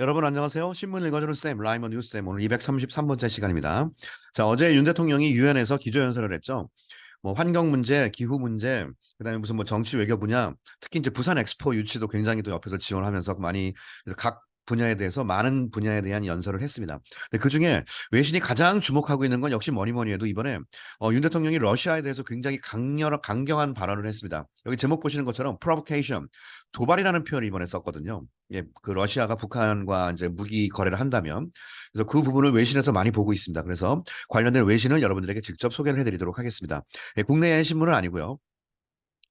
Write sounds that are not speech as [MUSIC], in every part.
여러분 안녕하세요. 신문 읽어주는 쌤, 라이먼 뉴스쌤 오늘 233번째 시간입니다. 자, 어제 윤 대통령이 유엔에서 기조연설을 했죠. 뭐 환경 문제, 기후 문제, 그다음에 무슨 뭐 정치 외교 분야, 특히 이제 부산 엑스포 유치도 굉장히 또 옆에서 지원하면서 많이 각 분야에 대해서 많은 분야에 대한 연설을 했습니다. 그 중에 외신이 가장 주목하고 있는 건 역시 뭐니 뭐니 해도 이번에 어, 윤 대통령이 러시아에 대해서 굉장히 강렬, 강경한 발언을 했습니다. 여기 제목 보시는 것처럼 provocation, 도발이라는 표현을 이번에 썼거든요. 예, 그 러시아가 북한과 이제 무기 거래를 한다면 그래서 그 부분을 외신에서 많이 보고 있습니다. 그래서 관련된 외신을 여러분들에게 직접 소개를 해드리도록 하겠습니다. 예, 국내 신문은 아니고요.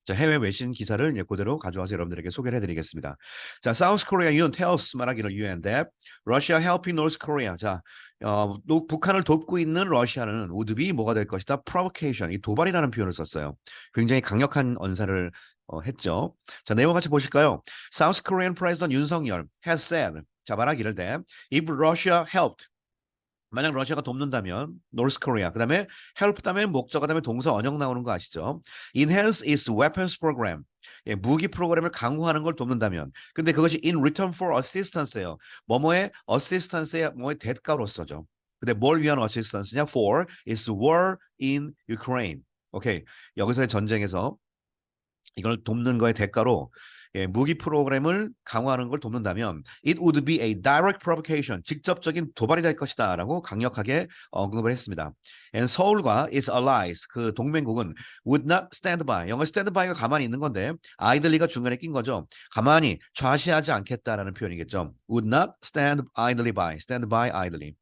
자, 해외 외신 기사를 이제 그대로 가져와서 여러분들에게 소개를 해드리겠습니다. 자, South Korea 윤 tells 말하기를 UN that Russia helping North Korea. 자, 어, 또 북한을 돕고 있는 러시아는 우드비 뭐가 될 것이다? provocation. 이 도발이라는 표현을 썼어요. 굉장히 강력한 언사를 어, 했죠. 자, 내용 같이 보실까요? South Korean President 윤석열 has said. 자, 말하기를 돼. If Russia helped 만약 러시아가 돕는다면 North Korea 그다음에 help 다음에 목적 그다음에 동사 언형 나오는 거 아시죠? Enhance its weapons program 예, 무기 프로그램을 강화하는 걸 돕는다면 근데 그것이 in return for assistance예요. 뭐뭐의 assistance의 뭐의 대가로서죠. 근데 뭘 위한 assistance냐? For its war in Ukraine. 오케이 여기서의 전쟁에서 이걸 돕는 거의 대가로 예, 무기 프로그램을 강화하는 걸 돕는다면 it would be a direct provocation 직접적인 도발이 될 것이다라고 강력하게 언급을 했습니다. And 서울과 its allies 그 동맹국은 would not stand by 영어 stand by가 가만히 있는 건데 idly가 중간에 낀 거죠. 가만히 좌시하지 않겠다라는 표현이겠죠. would not stand idly by stand by idly.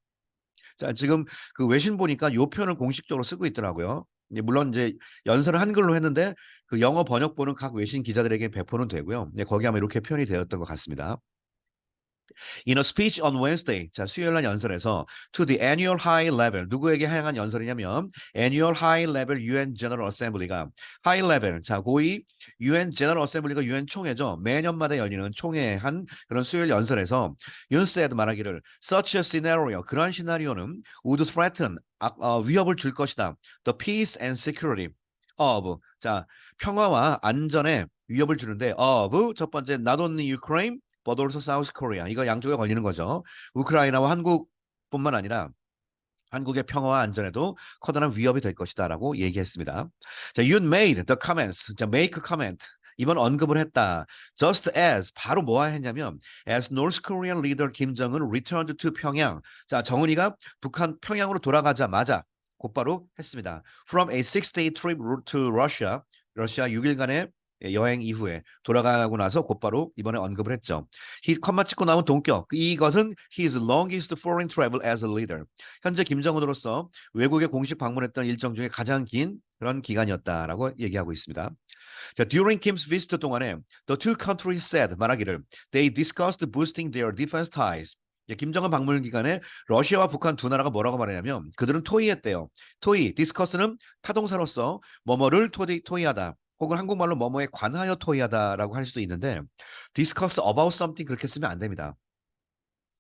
자 지금 그 외신 보니까 요 표현을 공식적으로 쓰고 있더라고요. 이제 물론 이제 연설을 한글로 했는데 그 영어 번역본은 각 외신 기자들에게 배포는 되고요. 네, 거기 아마 이렇게 표현이 되었던 것 같습니다. In a speech on Wednesday, 자 수요일 날 연설에서 to the annual high level 누구에게 향한 연설이냐면 annual high level UN General Assembly가 high level 자 고위 UN General Assembly가 UN 총회죠 매년마다 열리는 총회에 한 그런 수요일 연설에서 윤 said 말하기를 such a scenario 그런 시나리오는 would threaten 아, 어, 위협을 줄 것이다 the peace and security of 자 평화와 안전에 위협을 주는데 of 첫 번째 not only Ukraine but also South Korea. 이거 양쪽에 걸리는 거죠. 우크라이나와 한국뿐만 아니라 한국의 평화와 안전에도 커다란 위협이 될 것이다라고 얘기했습니다. 자, you made the comments. 자, make comment. 이번 언급을 했다. Just as 바로 뭐하 했냐면 as North Korean leader 김정은 returned to 평양. 자, 정은이가 북한 평양으로 돌아가자마자 곧바로 했습니다. From a six-day trip to Russia. 러시아 6일간의 예, 여행 이후에 돌아가고 나서 곧바로 이번에 언급을 했죠. 히 컴마 찍고 나온 동격. 이것은 his longest foreign travel as a leader. 현재 김정은으로서 외국에 공식 방문했던 일정 중에 가장 긴 그런 기간이었다라고 얘기하고 있습니다. 자, during Kim's visit 동안에 the two countries said 말하기를 they discussed boosting their defense ties. 김정은 방문 기간에 러시아와 북한 두 나라가 뭐라고 말하냐면 그들은 토의했대요. 토의, 디스커스는 타동사로서 뭐뭐를 토의, 토의하다. 혹은 한국말로 뭐뭐에 관하여 토의하다라고 할 수도 있는데 discuss about something 그렇게 쓰면 안 됩니다.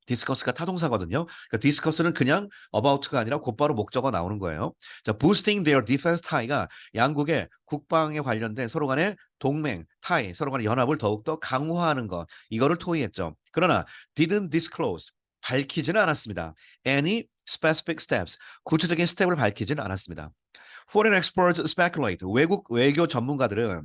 디스커스가 타동사거든요. 그러니까 디스커스는 그냥 about가 아니라 곧바로 목적어 나오는 거예요. 자, boosting their defense tie가 양국의 국방에 관련된 서로 간의 동맹, tie, 서로 간의 연합을 더욱더 강화하는 것. 이거를 토의했죠. 그러나 didn't disclose 밝히지는 않았습니다. any specific steps 구체적인 스텝을 밝히지는 않았습니다. Foreign experts speculate. 외국 외교 전문가들은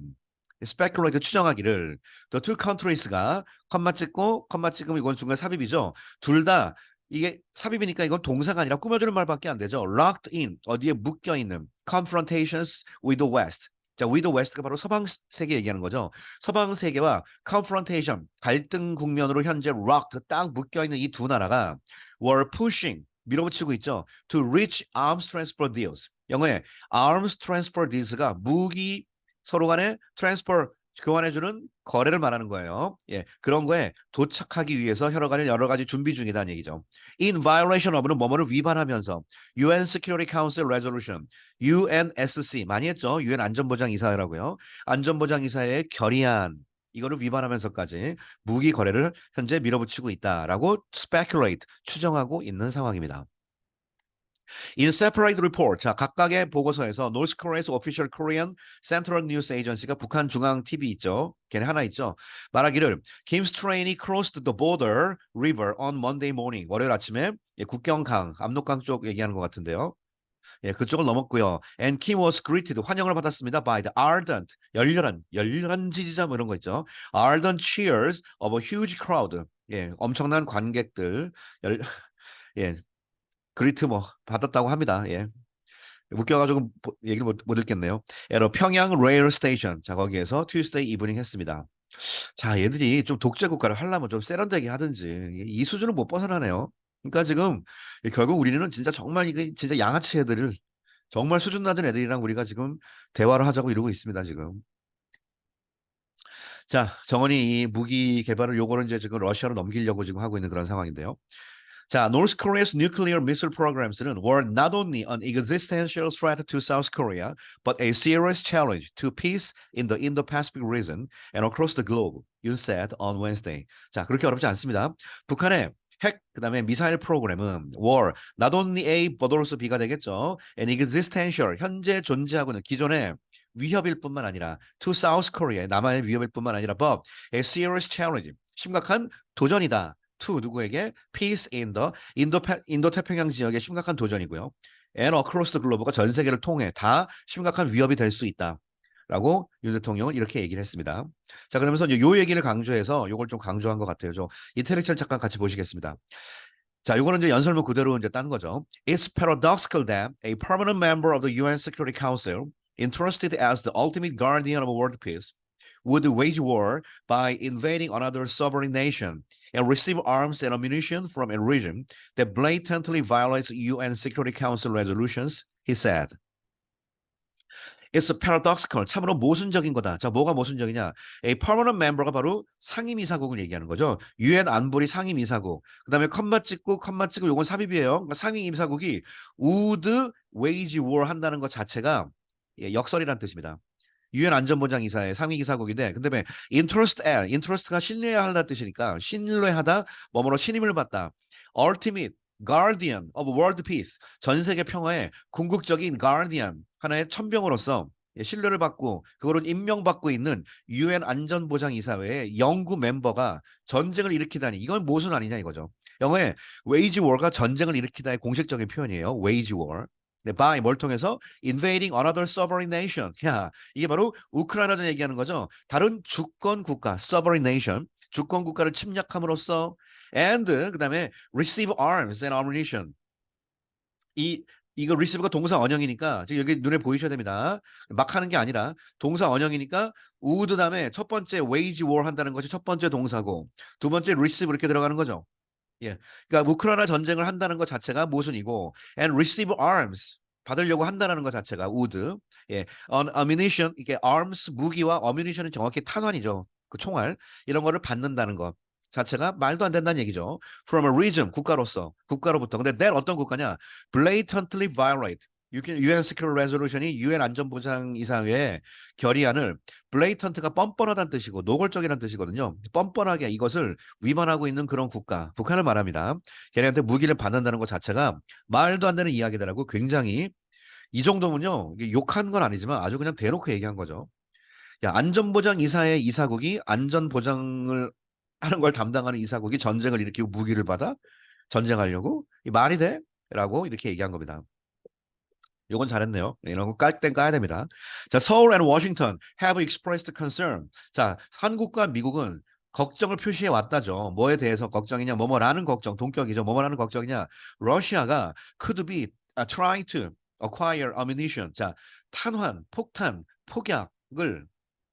speculate 추정하기를 the two countries가 컴마 찍고 컴마 찍으면 이건 중간 삽입이죠. 둘 다 이게 삽입이니까 이건 동사가 아니라 꾸며주는 말밖에 안 되죠. locked in 어디에 묶여 있는 confrontations with the West. 자, with the West가 바로 서방 세계 얘기하는 거죠. 서방 세계와 confrontation 갈등 국면으로 현재 locked 딱 묶여 있는 이 두 나라가 were pushing 밀어붙이고 있죠. To reach arms transfer deals. 영어에 arms transfer deals가 무기 서로 간에 transfer 교환해주는 거래를 말하는 거예요. 예, 그런 거에 도착하기 위해서 여러 가지 여러 가지 준비 중이다는 얘기죠. In violation of는 뭐뭐를 위반하면서 UN Security Council Resolution UNSC 많이 했죠. UN 안전보장 이사회라고요. 안전보장 이사회의 결의안 이거를 위반하면서까지 무기 거래를 현재 밀어붙이고 있다라고 speculate 추정하고 있는 상황입니다. In separate report, 자 각각의 보고서에서 North Korea's official Korean Central News Agency가 북한 중앙 TV 있죠. 걔네 하나 있죠. 말하기를 Kim's train이 crossed the border river on Monday morning. 월요일 아침에 예, 국경강, 압록강 쪽 얘기하는 것 같은데요. 예, 그쪽을 넘었고요. And Kim was greeted 환영을 받았습니다 by the ardent 열렬한 열렬한 지지자 뭐 이런 거 있죠. ardent cheers of a huge crowd. 예, 엄청난 관객들 열 [LAUGHS] 예, 그리트 뭐 받았다고 합니다. 예. 웃겨가지고 보- 얘기를 못, 못 읽겠네요. 에러 평양 레일 스테이션. 자, 거기에서 Tuesday 이브닝 했습니다. 자, 얘들이 좀 독재 국가를 하려면 좀 세련되게 하든지 이- 이 수준을 못 벗어나네요. 그러니까 지금 결국 우리는 진짜 정말 이게 진짜 양아치 애들을 정말 수준 낮은 애들이랑 우리가 지금 대화를 하자고 이러고 있습니다, 지금. 자, 정원이 이 무기 개발을 요거는 이제 지금 러시아로 넘기려고 지금 하고 있는 그런 상황인데요. 자, North Korea's nuclear missile programs,는 were not only an existential threat to South Korea, but a serious challenge to peace in the Indo-Pacific region and across the globe, Yoon said on Wednesday. 자, 그렇게 어렵지 않습니다. 북한의 핵, 그 다음에 미사일 프로그램은 were not only A, but also B가 되겠죠. an existential, 현재 존재하고 있는 기존의 위협일 뿐만 아니라 to South Korea, 남한의 위협일 뿐만 아니라 but a serious challenge, 심각한 도전이다. to 누구에게 peace in the 인도 인도 태평양 지역의 심각한 도전이고요. and across the globe가 전 세계를 통해 다 심각한 위협이 될 수 있다. 라고 윤 대통령은 이렇게 얘기를 했습니다. 자, 그러면서 이제 요 얘기를 강조해서 요걸 좀 강조한 것 같아요. 저 인텔렉츄얼 잠깐 같이 보시겠습니다. 자, 요거는 이제 연설문 그대로 이제 딴 거죠. It's paradoxical that a permanent member of the UN Security Council, entrusted as the ultimate guardian of world peace, would wage war by invading another sovereign nation and receive arms and ammunition from a regime that blatantly violates UN Security Council resolutions, he said. It's paradoxical. 참으로 모순적인 거다. 자, 뭐가 모순적이냐? A permanent member가 바로 상임이사국을 얘기하는 거죠. 유엔 안보리 상임이사국. 그다음에 컴마 찍고 컴마 찍고 요건 삽입이에요. 그러니까 상임이사국이 would wage war 한다는 것 자체가 예, 역설이라는 뜻입니다. 유엔 안전보장 이사의 상임이사국인데 근데 interest at, interest가 신뢰해야 한다는 뜻이니까 신뢰하다, 뭐뭐로 신임을 받다. ultimate guardian of world peace 전 세계 평화의 궁극적인 guardian 하나의 천병으로서 예, 신뢰를 받고 그거를 임명받고 있는 유엔 안전보장이사회의 영구 멤버가 전쟁을 일으키다니 이건 모순 아니냐 이거죠. 영어에 wage war가 전쟁을 일으키다의 공식적인 표현이에요. wage war. 네, by 뭘 통해서 invading another sovereign nation. 야, 이게 바로 우크라이나를 얘기하는 거죠. 다른 주권 국가, sovereign nation, 주권 국가를 침략함으로써 and 그다음에 receive arms and ammunition. 이 이거 receive가 동사 원형이니까 지금 여기 눈에 보이셔야 됩니다. 막 하는 게 아니라 동사 원형이니까 would 다음에 첫 번째 wage war 한다는 것이 첫 번째 동사고 두 번째 receive 이렇게 들어가는 거죠. 예. 그러니까 우크라이나 전쟁을 한다는 것 자체가 모순이고 and receive arms 받으려고 한다는 것 자체가 would. 예. on ammunition 이게 arms 무기와 ammunition은 정확히 탄환이죠. 그 총알 이런 거를 받는다는 것 자체가 말도 안 된다는 얘기죠. From a region 국가로서 국가로부터. 근데 that 어떤 국가냐? Blatantly violate. UN Security Resolution이 UN 안전보장이사회의 결의안을 blatant가 뻔뻔하다는 뜻이고 노골적이라는 뜻이거든요. 뻔뻔하게 이것을 위반하고 있는 그런 국가, 북한을 말합니다. 걔네한테 무기를 받는다는 것 자체가 말도 안 되는 이야기더라고. 굉장히 이 정도면요. 욕한 건 아니지만 아주 그냥 대놓고 얘기한 거죠. 야, 안전보장 이사의 이사국이 안전보장을 하는 걸 담당하는 이사국이 전쟁을 일으키고 무기를 받아 전쟁하려고 이 말이 돼? 라고 이렇게 얘기한 겁니다. 요건 잘했네요. 이런 거 깔 땐 까야 됩니다. 자, 서울 and Washington have expressed concern. 자, 한국과 미국은 걱정을 표시해 왔다죠. 뭐에 대해서 걱정이냐? 뭐뭐라는 걱정, 동격이죠. 뭐뭐라는 걱정이냐? 러시아가 could be uh, trying to acquire ammunition. 자, 탄환, 폭탄, 폭약을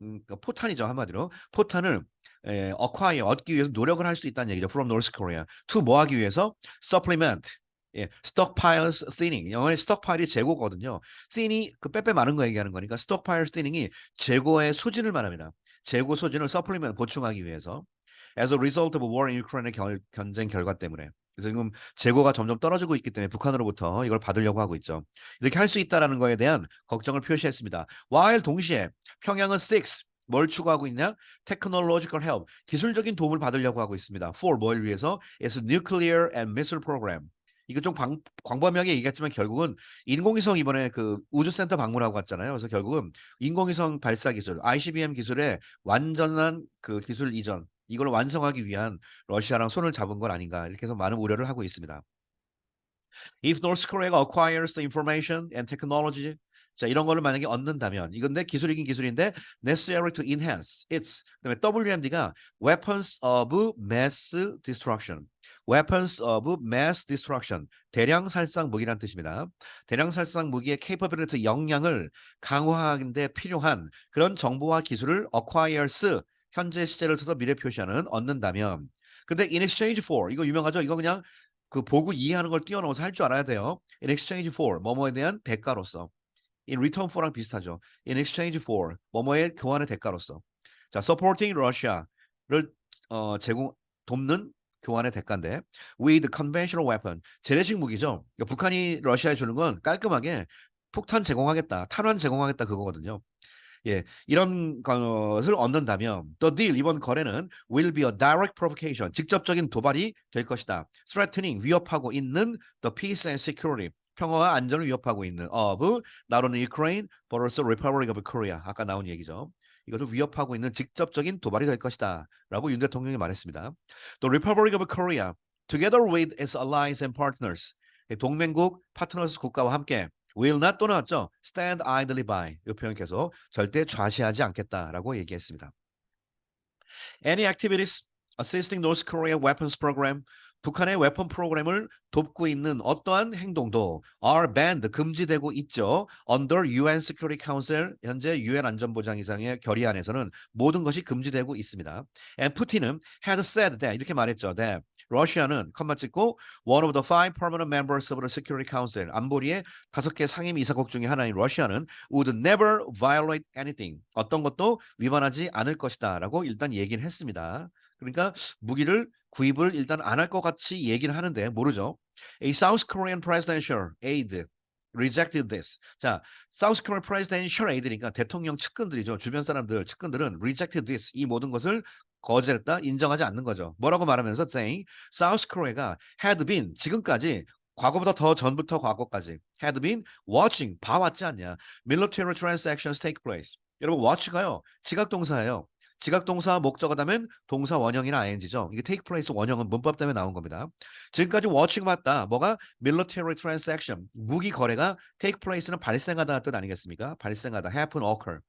음, 그러니까 포탄이죠 한마디로 포탄을 에, acquire 얻기 위해서 노력을 할 수 있다는 얘기죠. From North Korea. to 뭐 하기 위해서 supplement 예, stockpiles thinning. 영어의 stockpile이 재고거든요. thinn이 그 빼빼 마른 거 얘기하는 거니까 stockpile thinning이 재고의 소진을 말합니다. 재고 소진을 supplement 보충하기 위해서 as a result of war in Ukraine의 결, 전쟁 결과 때문에. 그래서 지금 재고가 점점 떨어지고 있기 때문에 북한으로부터 이걸 받으려고 하고 있죠. 이렇게 할 수 있다라는 거에 대한 걱정을 표시했습니다. while 동시에 평양은 6, 뭘 추구하고 있냐? technological help, 기술적인 도움을 받으려고 하고 있습니다. for 뭘 위해서? is nuclear and missile program. 이거 좀 광, 광범위하게 얘기했지만 결국은 인공위성 이번에 그 우주센터 방문하고 갔잖아요. 그래서 결국은 인공위성 발사 기술, ICBM 기술의 완전한 그 기술 이전, 이걸 완성하기 위한 러시아랑 손을 잡은 건 아닌가 이렇게 해서 많은 우려를 하고 있습니다. If North Korea acquires the information and technology 자 이런 거를 만약에 얻는다면 이건 내 기술이긴 기술인데 necessary to enhance its 그다음에 WMD가 weapons of mass destruction weapons of mass destruction 대량 살상 무기란 뜻입니다. 대량 살상 무기의 capability 역량을 강화하는데 필요한 그런 정보와 기술을 acquires 현재 시제를 써서 미래 표시하는 얻는다면 근데 in exchange for 이거 유명하죠? 이거 그냥 그 보고 이해하는 걸 뛰어넘어서 할 줄 알아야 돼요. in exchange for 뭐뭐에 대한 대가로서 in return for랑 비슷하죠. in exchange for 뭐뭐의 교환의 대가로서. 자, supporting Russia를 어, 제공 돕는 교환의 대가인데 with conventional weapon 재래식 무기죠. 그러니까 북한이 러시아에 주는 건 깔끔하게 폭탄 제공하겠다, 탄환 제공하겠다 그거거든요. 예, 이런 것을 얻는다면 the deal 이번 거래는 will be a direct provocation 직접적인 도발이 될 것이다. threatening 위협하고 있는 the peace and security 평화와 안전을 위협하고 있는 of not only Ukraine but also Republic of Korea 아까 나온 얘기죠. 이것을 위협하고 있는 직접적인 도발이 될 것이다. 라고 윤 대통령이 말했습니다. The Republic of Korea together with its allies and partners 동맹국 파트너스 국가와 함께 will not 또 나왔죠. stand idly by 이 표현 계속 절대 좌시하지 않겠다라고 얘기했습니다. Any activities assisting North Korea weapons program 북한의 웨폰 프로그램을 돕고 있는 어떠한 행동도 are banned 금지되고 있죠. Under UN Security Council 현재 UN 안전보장이상의 결의안에서는 모든 것이 금지되고 있습니다. And Putin은 had said that 이렇게 말했죠. That 러시아는 컴마 찍고 one of the five permanent members of the Security Council 안보리의 다섯 개 상임 이사국 중에 하나인 러시아는 would never violate anything 어떤 것도 위반하지 않을 것이다라고 일단 얘기를 했습니다. 그러니까 무기를 구입을 일단 안 할 것 같이 얘기를 하는데 모르죠. A South Korean presidential aide rejected this. 자, South Korean presidential aide니까 대통령 측근들이죠. 주변 사람들 측근들은 rejected this 이 모든 것을 거절했다, 인정하지 않는 거죠. 뭐라고 말하면서 saying South Korea가 had been 지금까지 과거보다 더 전부터 과거까지 had been watching 봐왔지 않냐. military transactions take place. 여러분 watch가요. 지각 동사예요. 지각 동사 목적어다면 동사 원형이나 ing죠. 이게 take place 원형은 문법 때문에 나온 겁니다. 지금까지 watching 봤다. 뭐가 military transaction 무기 거래가 take place는 발생하다 뜻 아니겠습니까? 발생하다 happen occur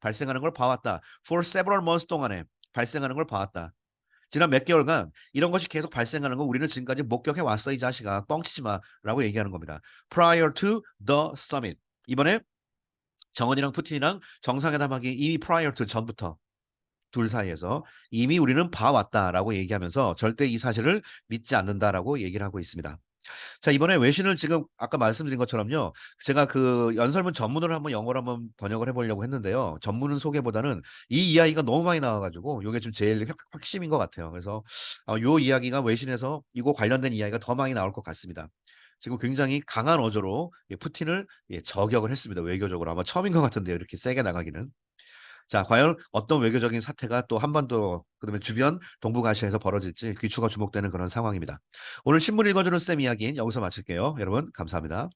발생하는 걸 봐왔다. for several months 동안에 발생하는 걸 봐왔다. 지난 몇 개월간 이런 것이 계속 발생하는 거 우리는 지금까지 목격해 왔어 이 자식아 뻥치지 마라고 얘기하는 겁니다. Prior to the summit 이번에 정은이랑 푸틴이랑 정상회담하기 이미 prior to 전부터 둘 사이에서 이미 우리는 봐왔다라고 얘기하면서 절대 이 사실을 믿지 않는다라고 얘기를 하고 있습니다. 자 이번에 외신을 지금 아까 말씀드린 것처럼요. 제가 그 연설문 전문을 한번 영어로 한번 번역을 해보려고 했는데요. 전문은 소개보다는 이 이야기가 너무 많이 나와가지고 이게 좀 제일 핵, 핵심인 것 같아요. 그래서 어, 요 이야기가 외신에서 이거 관련된 이야기가 더 많이 나올 것 같습니다. 지금 굉장히 강한 어조로 예, 푸틴을 예, 저격을 했습니다. 외교적으로 아마 처음인 것 같은데요. 이렇게 세게 나가기는. 자, 과연 어떤 외교적인 사태가 또 한반도 그다음에 주변 동북아시아에서 벌어질지 귀추가 주목되는 그런 상황입니다. 오늘 신문 읽어주는 쌤 이야기는 여기서 마칠게요. 여러분 감사합니다.